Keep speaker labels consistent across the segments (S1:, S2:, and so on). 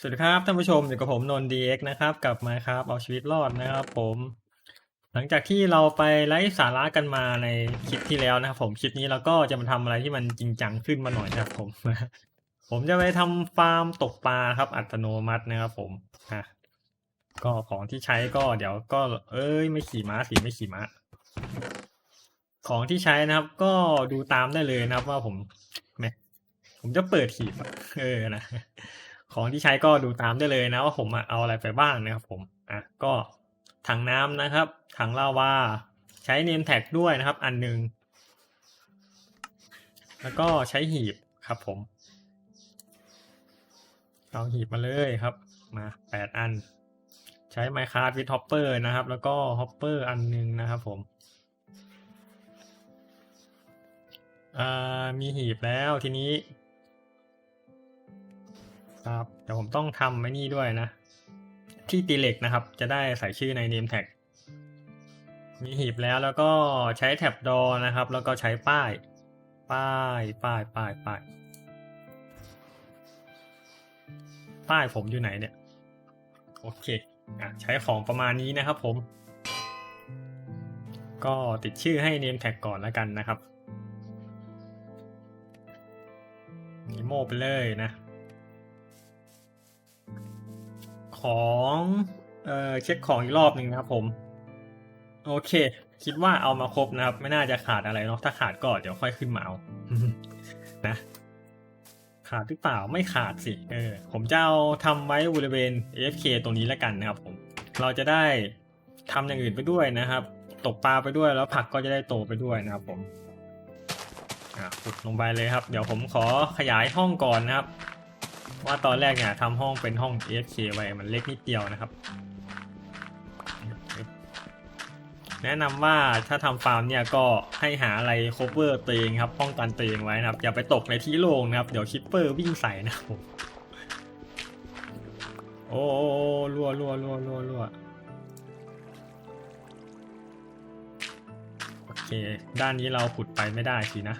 S1: สวัสดีครับท่านผู้ชมอยู่กับผมนนท์ดีเอ็กนะครับกับมาครับเอาชีวิตรอดนะครับผม หลังจากที่เราไปไลฟ์สาระกันมาในคลิปที่แล้วนะครับผมคลิปนี้เราก็จะมาทำอะไรที่มันจริงจังขึ้นมาหน่อยนะครับผมผมจะไปทำฟาร์มตกปลาครับ อัตโนมัตินะครับผมอะก็ของที่ใช้ก็เดี๋ยวก็ เอ้ยไม่ขี่ม้าสิไม่ขี่ม้าของที่ใช้นะครับ ก็ดูตามได้เลยนะครับว่าผมแมผมจะเปิดหีบเออนะ ของที่ใช้ก็ดูตามได้เลยนะว่าผมเอาอะไรไปบ้างนะครับผมอะก็ถังน้ำนะครับถังลาวาใช้เนมแท็กด้วยนะครับ อันหนึงแล้วก็ใช้หีบครับผมเอาหีบมาเลยครับ มาแปดอัน ใช้ไมค์คาร์ดวิดฮอปเปอร์นะครับ แล้วก็ฮอปเปอร์อันหนึ่งนะครับผมมีหีบแล้วทีนี้ ครับเดี๋ยวผมต้องทำไว้นี่ด้วยนะ ที่ตีเหล็กนะครับ จะได้ใส่ชื่อใน name tag มีหีบแล้วแล้วก็ใช้แท็บดอนะครับ แล้วก็ใช้ป้าย ป้ายป้ายป้ายป้ายป้ายผมอยู่ไหนเนี่ย โอเคอะใช้ของประมาณนี้นะครับผม ก็ติดชื่อให้ name tag ก่อนแล้วกันนะครับนิโมไปเลยนะ ของเอ่อเช็คของอีกรอบหนึ่งนะครับผม โอเค คิดว่าเอามาครบนะครับ ไม่น่าจะขาดอะไรเนาะถ้าขาดก็เดี๋ยวค่อยขึ้นมาเอานะ ขาดหรือเปล่าไม่ขาดสิเออผมจะเอาทำไว้บริเวณ AFK ตรงนี้แล้วกันนะครับผม เราจะได้ทำอย่างอื่นไปด้วยนะครับ ตกปลาไปด้วยแล้วผักก็จะได้โตไปด้วยนะครับผมอะขุดลงไปเลยครับ เดี๋ยวผมขอขยายห้องก่อนนะครับ ว่าตอนแรกเนี่ยทำห้องเป็นห้อง AFK ไว้มันเล็กนิดเดียวนะครับ แนะนำว่าถ้าทำฟาร์มเนี่ยก็ให้หาอะไร cover ตัวเองครับป้องกันตัวเองไว้นะครับ อย่าไปตกในที่โล่งนะครับ เดี๋ยวคิปเปอร์วิ่งใส่นะครับผมโอ้โอ้โอ้รัวรัวรัวรัวรัวโอเค ด้านนี้เราขุดไปไม่ได้สินะ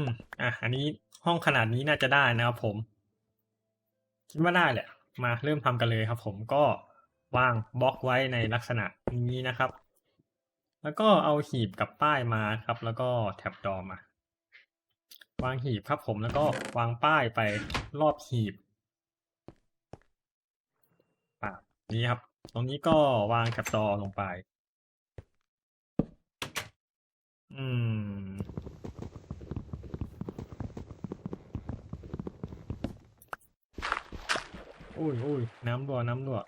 S1: มอะอันนี้ห้องขนาดนี้น่าจะได้นะครับผม คิดว่าได้แหละ มาเริ่มทำกันเลยครับ ผมก็วางบล็อกไว้ในลักษณะนี้นะครับ แล้วก็เอาหีบกับป้ายมาครับ แล้วก็แท็บดอมาวางหีบครับ ผมแล้วก็วางป้ายไปรอบหีบปะนี้ครับ ตรงนี้ก็วางแท็บดอลงไป อืม อุ้ยอุ้ยน้ำรั่วน้ำรั่ว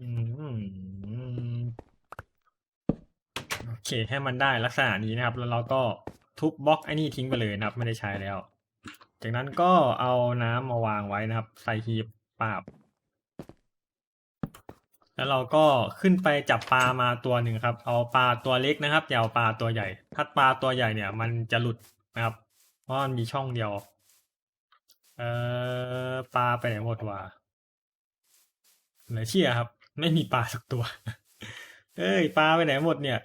S1: อืมโอเคให้มันได้ลักษณะนี้นะครับ แล้วเราก็ทุบบล็อกไอ้นี่ทิ้งไปเลยนะครับ ไม่ได้ใช้แล้ว จากนั้นก็เอาน้ำมาวางไว้นะครับ ใส่หีบปาบ แล้วเราก็ขึ้นไปจับปลามาตัวหนึ่งครับ เอาปลาตัวเล็กนะครับอย่าเอาปลาตัวใหญ่ ถ้าปลาตัวใหญ่เนี่ย มันจะหลุดนะครับ เพราะมันมีช่องเดียว เอ่อปลาไปไหนหมดวะเหลือเชื่อครับ ไม่มีปลาสักตัว เอ้ยปลาไปไหนหมดเนี่ย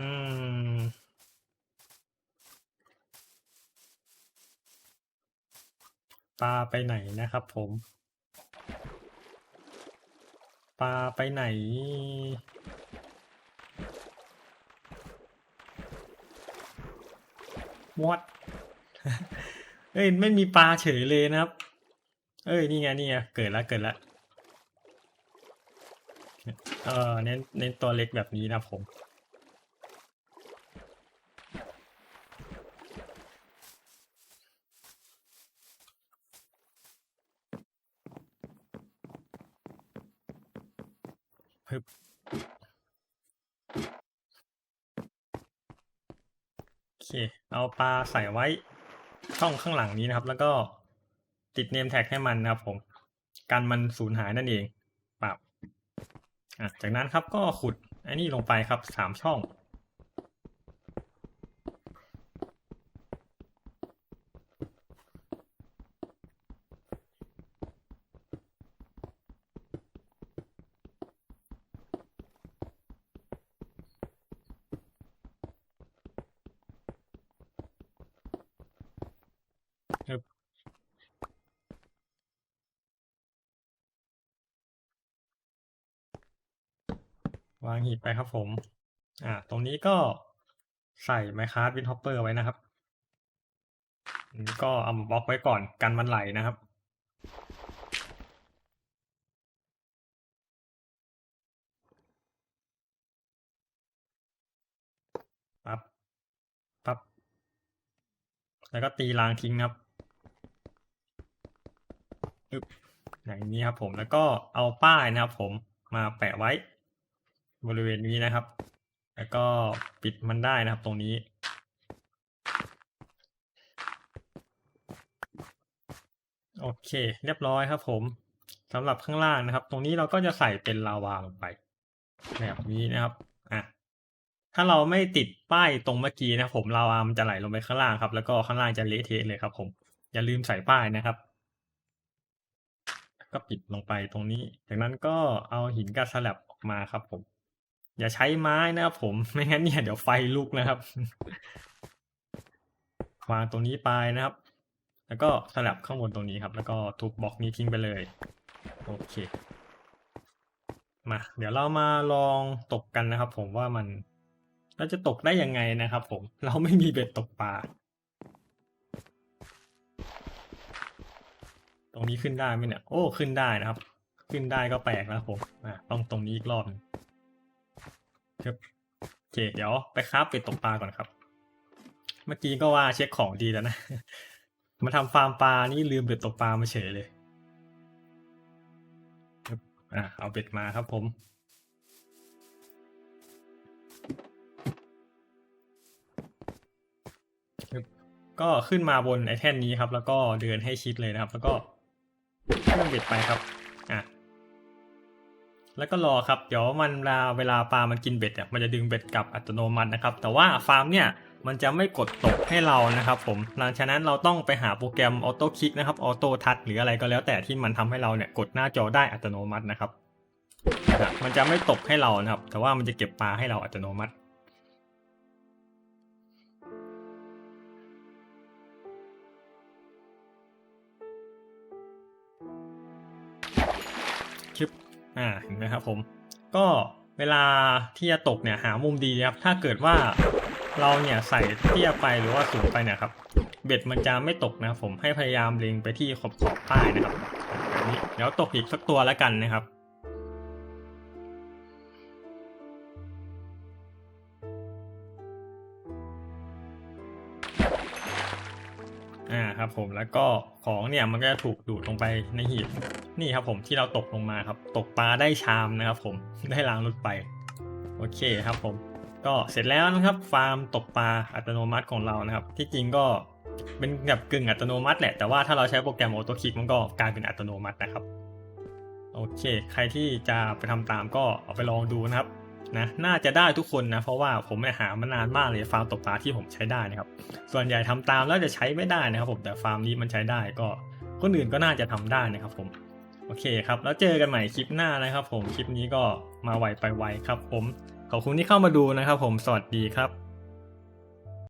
S1: อืมปลาไปไหนนะครับผม ปลาไปไหนมดเอ้ย ไม่มีปลาเฉยเลยนะครับ เอ้ย นี่ไง นี่ไง เกิดละ เกิดละ เออเน้น เน้นตัวเล็กแบบนี้นะผม ฮึบโอเค เอาปลาใส่ไว้ช่องข้างหลังนี้นะครับ แล้วก็ติดเนมแท็กให้มันนะครับผม กันมันสูญหายนั่นเองปรับจากนั้นครับก็ขุดไอ้นี่ลงไปครับสามช่องางหีบไปครับผม อ่า ตรงนี้ก็ใส่ไมคาร์ดวินฮอปเปอร์ไว้นะครับนี่ก็เอาบล็อกไว้ก่อนกันมันไหลนะครับ ปั๊บ ปั๊บ แล้วก็ตีรางทิ้งครับอึบอย่างนี้ครับผม แล้วก็เอาป้ายนะครับผมมาแปะไว้ บริเวณนี้นะครับ แล้วก็ปิดมันได้นะครับตรงนี้ โอเค เรียบร้อยครับผมสำหรับข้างล่างนะครับ ตรงนี้เราก็จะใส่เป็นลาวาลงไป แบบนี้นะครับอะถ้าเราไม่ติดป้ายตรงเมื่อกี้นะครับผมลาวามันจะไหลลงไปข้างล่างครับ แล้วก็ข้างล่างจะเละเทะเลยครับ ผม อย่าลืมใส่ป้ายนะครับก็ปิดลงไปตรงนี้ จากนั้นก็เอาหินกับสลับออกมาครับผม อย่าใช้ไม้นะครับผมไม่งั้นเนี่ยเดี๋ยวไฟลุกนะครับวางตรงนี้ไปนะครับ แล้วก็สลับข้างบนตรงนี้ครับ แล้วก็ทุบบล็อกนี้ทิ้งไปเลยโอเคมาเดี๋ยวเรามาลองตกกันนะครับ ผมว่ามันเราจะตกได้ยังไงนะครับ ผมเราไม่มีเบ็ดตกปลาตรงนี้ขึ้นได้ไหมเนี่ยโอ้ขึ้นได้นะครับ ขึ้นได้ก็แปลกแล้วผมอ่าต้องตรงนี้อีกรอบนึงครับ โอเคเดี๋ยวไปคราฟเป็ดตกปลาก่อนครับ เมื่อกี้ก็ว่าเช็คของดีแล้วนะ มาทำฟาร์มปลานี่ลืมเบ็ดตกปลามาเฉยเลยครับอ่าเอาเบ็ดมาครับผมก็ขึ้นมาบนไอแท่นนี้ครับ แล้วก็เดินให้ชิดเลยนะครับ แล้วก็เครื่องเบ็ดไปครับ แล้วก็รอครับ เดี๋ยวมันเวลาเวลาปลามันกินเบ็ดเนี่ยมันจะดึงเบ็ดกลับอัตโนมัตินะครับ แต่ว่าฟาร์มเนี่ยมันจะไม่กดตกให้เรานะครับผม หลังจากนั้นเราต้องไปหาโปรแกรมออโต้คลิกนะครับ ออโต้ทัชหรืออะไรก็แล้วแต่ที่มันทำให้เราเนี่ยกดหน้าจอได้อัตโนมัตินะครับ มันจะไม่ตกให้เรานะครับ แต่ว่ามันจะเก็บปลาให้เราอัตโนมัติชึบ อ่าเห็นไหมครับผม ก็เวลาที่จะตกเนี่ยหามุมดีนะครับถ้าเกิดว่าเราเนี่ยใส่เตี้ยไปหรือว่าสูงไปเนี่ยครับ เบ็ดมันจะไม่ตกนะครับผมให้พยายามเล็งไปที่ขอบขอบป้ายนะครับแบบนี้เดี๋ยวตกอีกสักตัวแล้วกันนะครับ ครับผมแล้วก็ของเนี่ยมันก็จะถูกดูดลงไปในหีบนี่ครับผมที่เราตกลงมาครับ ตกปลาได้ชามนะครับผมได้ล้างรถไปโอเคครับผมก็เสร็จแล้วนะครับฟาร์มตกปลาอัตโนมัติของเรานะครับ ที่จริงก็เป็นแบบกึ่งอัตโนมัติแหละแต่ว่าถ้าเราใช้โปรแกรมออโต้คลิกมันก็กลายเป็นอัตโนมัตินะครับโอเค ใครที่จะไปทำตามก็เอาไปลองดูนะครับ นะน่าจะได้ทุกคนนะเพราะว่าผมไปหามานานมากเลยฟาร์มตกปลาที่ผมใช้ได้นะครับ ส่วนใหญ่ทำตามแล้วจะใช้ไม่ได้นะครับผมแต่ฟาร์มนี้มันใช้ได้ก็คนอื่นก็น่าจะทำได้นะครับผมโอเคครับแล้วเจอกันใหม่คลิปหน้านะครับ ผมคลิปนี้ก็มาไวไปไวครับ ผมขอบคุณที่เข้ามาดูนะครับ ผมสวัสดีครับ